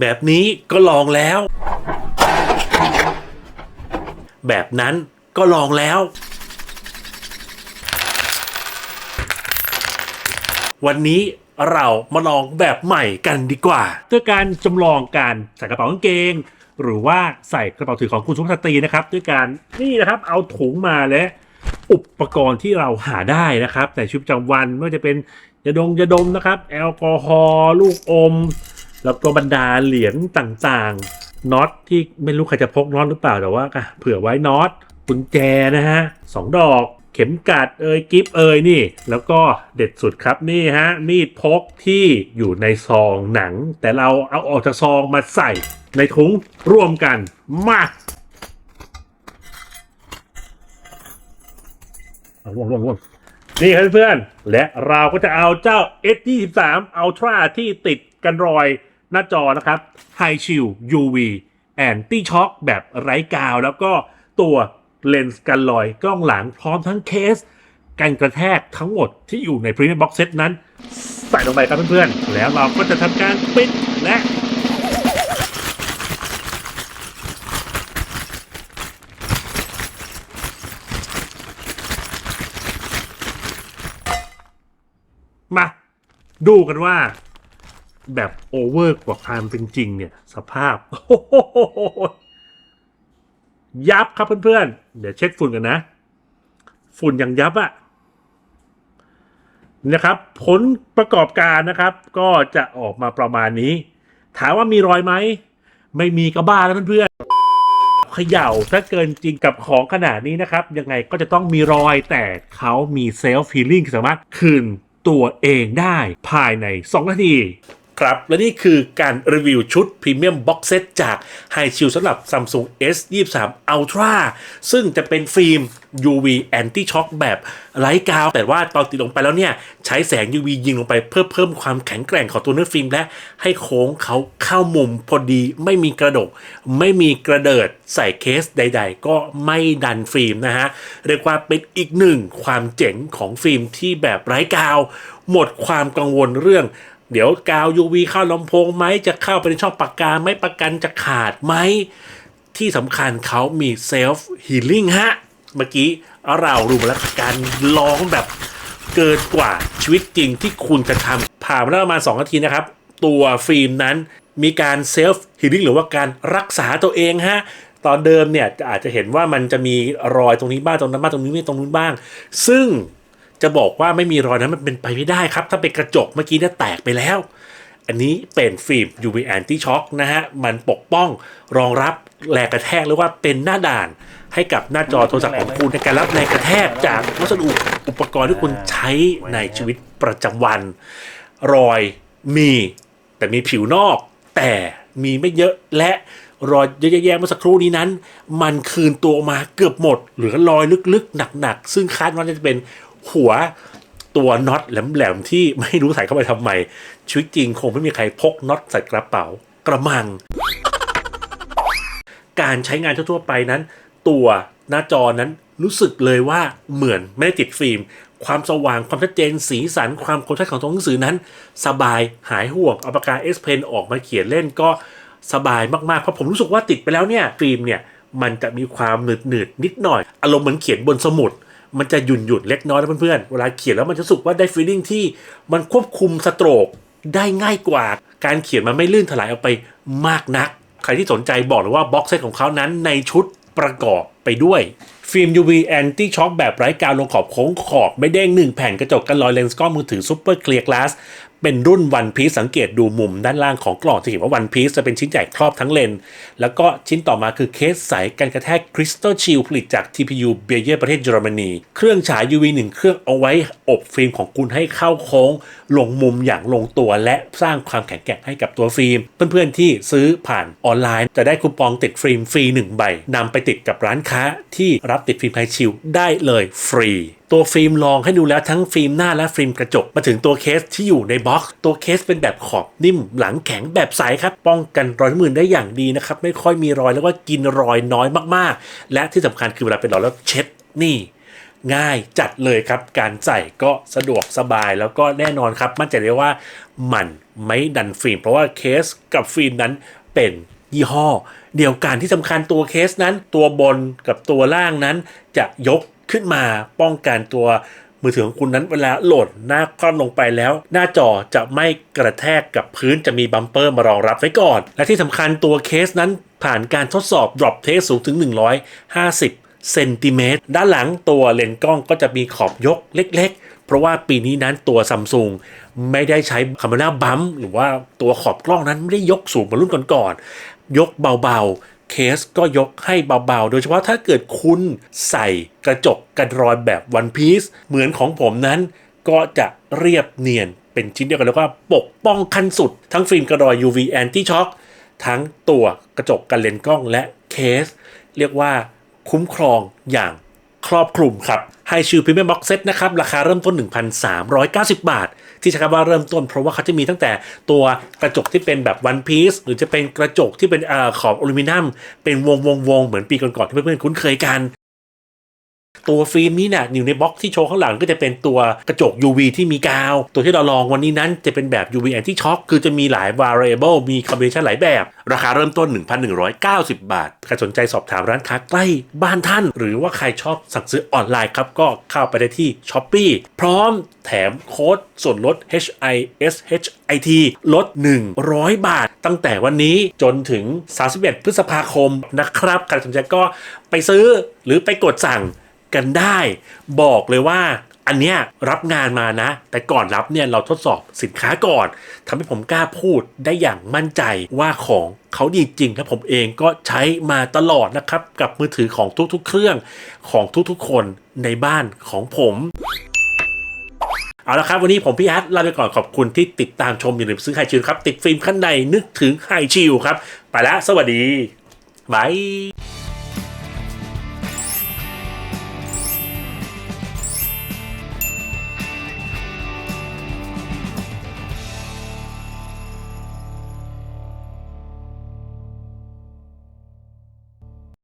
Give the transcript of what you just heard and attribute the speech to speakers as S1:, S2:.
S1: แบบนี้ก็ลองแล้ว แบบนั้นก็ลองแล้ว วันนี้เรามาลองแบบใหม่กันดีกว่า ด้วยการจำลองการใส่กระเป๋ากางเกง หรือว่าใส่กระเป๋าถือของคุณสุภาพสตรีนะครับ ด้วยการนี่นะครับเอาถุงมาและอุปกรณ์ที่เราหาได้นะครับในชีวิตประจำวันไม่ว่าจะเป็นยาดงยาดมนะครับ แอลกอฮอล์ลูกอม แล้วก็บรรดาเหรียญต่างๆน็อตที่ไม่รู้ใครจะพกน็อตหรือเปล่าแต่ว่าเผื่อไว้น็อตกุญแจนะฮะสองดอกเข็มกัดเอยกิฟเอยนี่ แล้วก็เด็ดสุดครับนี่ฮะมีดพกที่อยู่ในซองหนัง แต่เราเอาออกจากซองมาใส่ในถุงร่วมกันมาเอาร่วมร่วมร่วมนี่ครับเพื่อนๆและเราก็จะเอาเจ้า S23 Ultra ที่ติดกันรอย หน้าจอนะครับ High Shield UV Anti Shock แบบไร้กาว แล้วก็ตัวเลนส์กันรอยกล้องหลังพร้อมทั้งเคส กันกระแทกทั้งหมดที่อยู่ใน Premium Box Set นั้น ใส่ลงไปครับเพื่อนๆ แล้วเราก็จะทำการปิดและมาดูกันว่า แบบโอเวอร์กว่าความเป็นจริงเนี่ย สภาพ ยับครับเพื่อนๆ เดี๋ยวเช็คฝุ่นกันนะ ฝุ่นอย่างยับอะนะครับ ผลประกอบการนะครับ ก็จะออกมาประมาณนี้ ถามว่ามีรอยไหม ไม่มีก็บ้าแล้วเพื่อนๆเขย่าถ้าเกินจริงกับของขนาดนี้นะครับ ยังไงก็จะต้องมีรอยแต่เขามีเซลฟ์ e ีลิ่งสามารถคืนตัวเองได้ภายใน 2 นาที ครับ และนี่คือการรีวิวชุดพรีเมียมบ็อกเซตจาก h i ชิ l สำหรับ Samsung S23 Ultra ซึ่งจะเป็นฟิล์ม UV Anti Shock แบบไร้กาว แต่ว่าตอนติดลงไปแล้วเนี่ย ใช้แสง UV ยิงลงไปเพื่อเพิ่มความแข็งแกร่งของตัวเนื้อฟิล์มและให้โค้งเขาเข้ามุมพอดีไม่มีกระดก ไม่มีกระเดิดใส่เคสใด ๆ ก็ไม่ดันฟิล์มนะฮะ เรียกว่าเป็นอีกหนึ่งความเจ๋งของฟิล์มที่แบบไร้กาว หมดความกังวลเรื่อง เดี๋ยวกาว UV เข้าลำโพงไหมจะเข้าไปในช่องปากกาไหม่ประกันจะขาดไหม ที่สำคัญเขามีเซลฟ์ฮีลิ่งฮะ เมื่อกี้เรารู้มาแล้วการลองแบบเกินกว่าชีวิตจริงที่คุณจะทำผ่านมาแล้วประมาณ2นาทีนะครับ ตัวฟิล์มนั้นมีการเซลฟ์ฮีลิ่งหรือว่าการรักษาตัวเองฮะตอนเดิมเนี่ยอาจจะเห็นว่ามันจะมีรอยตรงนี้บ้างตรงนั้นบ้างตรงนี้ไม่ตรงนู้นบ้าง ซึ่ง จะบอกว่าไม่มีรอยนั้นมันเป็นไปไม่ได้ครับ ถ้าเป็นกระจกเมื่อกี้เนี่ยแตกไปแล้ว อันนี้เป็นฟิล์ม UV Anti Shock นะฮะ มันปกป้องรองรับแรงกระแทกหรือว่าเป็นหน้าด่านให้กับหน้าจอโทรศัพท์ของคุณในการรับแรงกระแทกจากวัสดุอุปกรณ์ที่คุณใช้ในชีวิตประจำวัน รอยมีแต่มีผิวนอก แต่มีไม่เยอะและรอยเยอะแยะเมื่อสักครู่นี้นั้น มันคืนตัวมาเกือบหมด เหลือรอยลึกๆ หนักๆ ซึ่งคาดว่าจะเป็น หัวตัวน็อตแหลมๆที่ไม่รู้ใส่เข้าไปทำไมชีวิตจริงคงไม่มีใครพกน็อตใส่กระเป๋ากระมัง การใช้งานทั่วๆไปนั้น ตัวหน้าจอนั้นรู้สึกเลยว่าเหมือนไม่ได้ติดฟิล์ม ความสว่างความชัดเจน สีสันความคมชัดของตัวหนังสือนั้น สบายหายห่วงเอาปากกา S Pen ออกมาเขียนเล่นก็สบายมากๆ เพราะผมรู้สึกว่าติดไปแล้วเนี่ยฟิล์มเนี่ยมันจะมีความหนืดหนืดๆนิดหน่อย อารมณ์เหมือนเขียนบนสมุด มันจะหยุ่นหยุ่นเล็กน้อยนะเพื่อนๆ เวลาเขียนแล้วมันจะสุกว่าได้ฟีลลิ่งที่มันควบคุมสโตรกได้ง่ายกว่า การเขียนมันไม่ลื่นถลายออกไปมากนัก ใครที่สนใจบอกเลยว่าบ็อกเซตของเขานั้นในชุดประกอบไปด้วย ฟิล์ม UV Anti Shock แบบไร้กาวลงขอบโค้งขอบ ไม่เด้งหนึ่งแผ่นกระจกกันรอยเลนส์กล้องมือถือ Super Clear Glass เป็นรุ่น One Piece สังเกตดูมุมด้านล่างของกล่องจะเห็นว่า One Piece จะเป็นชิ้นใหญ่ครอบทั้งเลนส์แล้วก็ชิ้นต่อมาคือเคสใสกันกระแทก Crystal Shield ผลิตจาก TPU เบเยอร์ประเทศเยอรมนี เครื่องฉาย UV 1 เครื่องเอาไว้อบฟิล์มของคุณให้เข้าโค้ง ลงมุมอย่างลงตัวและสร้างความแข็งแกร่งให้กับตัวฟิล์ม เพื่อนๆที่ซื้อผ่านออนไลน์ จะได้คูปองติดฟิล์มฟรี1ใบนำไปติดกับร้านค้าที่รับติดฟิล์มไฮชิลได้เลยฟรีตัวฟิล์มลองให้ดูแล้วทั้งฟิล์มหน้าและฟิล์มกระจก มาถึงตัวเคสที่อยู่ในบ็อกซ์ตัวเคสเป็นแบบขอบนิ่มหลังแข็งแบบใสครับ ป้องกันรอยมือได้อย่างดีนะครับ ไม่ค่อยมีรอยแล้วก็กินรอยน้อยมากๆ และที่สำคัญคือเวลาเป็นรอยแล้วเช็ดนี่ง่ายจัดเลยครับ การใส่ก็สะดวกสบายแล้วก็แน่นอนครับ มั่นใจได้ว่ามันไม่ดันฟิล์ม เพราะว่าเคสกับฟิล์มนั้นเป็นยี่ห้อ เดียวกันที่สำคัญตัวเคสนั้น ตัวบนกับตัวล่างนั้นจะยก ขึ้นมาป้องกันตัวมือถือของคุณนั้นเวลาโหลดหน้าคล่อมลงไปแล้ว หน้าจอจะไม่กระแทกกับพื้นจะมีบัมเปอร์มารองรับไว้ก่อน และที่สำคัญตัวเคสนั้นผ่านการทดสอบ drop test สูงถึง 150เซนติเมตรด้านหลังตัวเลนส์กล้องก็จะมีขอบยกเล็กๆ เพราะว่าปีนี้นั้นตัวซัมซุงไม่ได้ใช้คา m ม r a บัมหรือว่าตัวขอบกล้องนั้นไม่ได้ยกสูงเหมือนรุ่นก่อนๆยกเบาๆ เคสก็ยกให้เบาๆ โดยเฉพาะถ้าเกิดคุณใส่กระจกกันรอยแบบวันพีซเหมือนของผมนั้น ก็จะเรียบเนียนเป็นชิ้นเดียวกันแล้วก็ปกป้องขั้นสุด ทั้งฟิล์มกระรอย UV Anti Shock ทั้งตัวกระจกกันเลนส์กล้องและเคส เรียกว่าคุ้มครองอย่างครอบคลุมครับ ไฮชิวพรีเมียมบ็อกเซตนะครับ ราคาเริ่มต้น 1,390 บาท ที่ใช้คำว่าเริ่มต้นเพราะว่าเขาจะมีตั้งแต่ตัวกระจกที่เป็นแบบวันพีซหรือจะเป็นกระจกที่เป็นอขอบอลูมิเนียมเป็นวงวงวงเหมือนปีก่อนๆที่เพื่อนๆคุ้นเคยกัน ตัวฟิล์มนี้เนี่ยอยู่ในบล็อกที่โชว์ข้างหลังก็จะเป็นตัวกระจก UV ที่มีกาว ตัวที่เราลองวันนี้นั้นจะเป็นแบบ UV Anti Shock คือจะมีหลาย variable มี combination หลายแบบ ราคาเริ่มต้น 1,190 บาท ใครสนใจสอบถามร้านค้าใกล้บ้านท่าน หรือว่าใครชอบสั่งซื้อออนไลน์ครับ ก็เข้าไปได้ที่ s h อ p e e พร้อมแถมโค้ดส่วนลด HISHIT ลด 100 บาท ตั้งแต่วันนี้จนถึง 31 พฤษภาคมนะครับใครสนใจก็ไปซื้อหรือไปกดสั่ง กันได้ บอกเลยว่าอันเนี้ยรับงานมานะ แต่ก่อนรับเนี่ยเราทดสอบสินค้าก่อนทำให้ผมกล้าพูดได้อย่างมั่นใจว่าของเขาดีจริงและผมเองก็ใช้มาตลอดนะครับ กับมือถือของทุกๆ เครื่องของทุกๆ คนในบ้านของผมเอาละครับ วันนี้ผมพี่อาร์ตลาไปก่อนขอบคุณที่ติดตามชมอย่าลืมซื้อไฮชิลครับ ติดฟิล์มขั้นในนึกถึงไฮชิลครับ ไปแล้ว สวัสดีบาย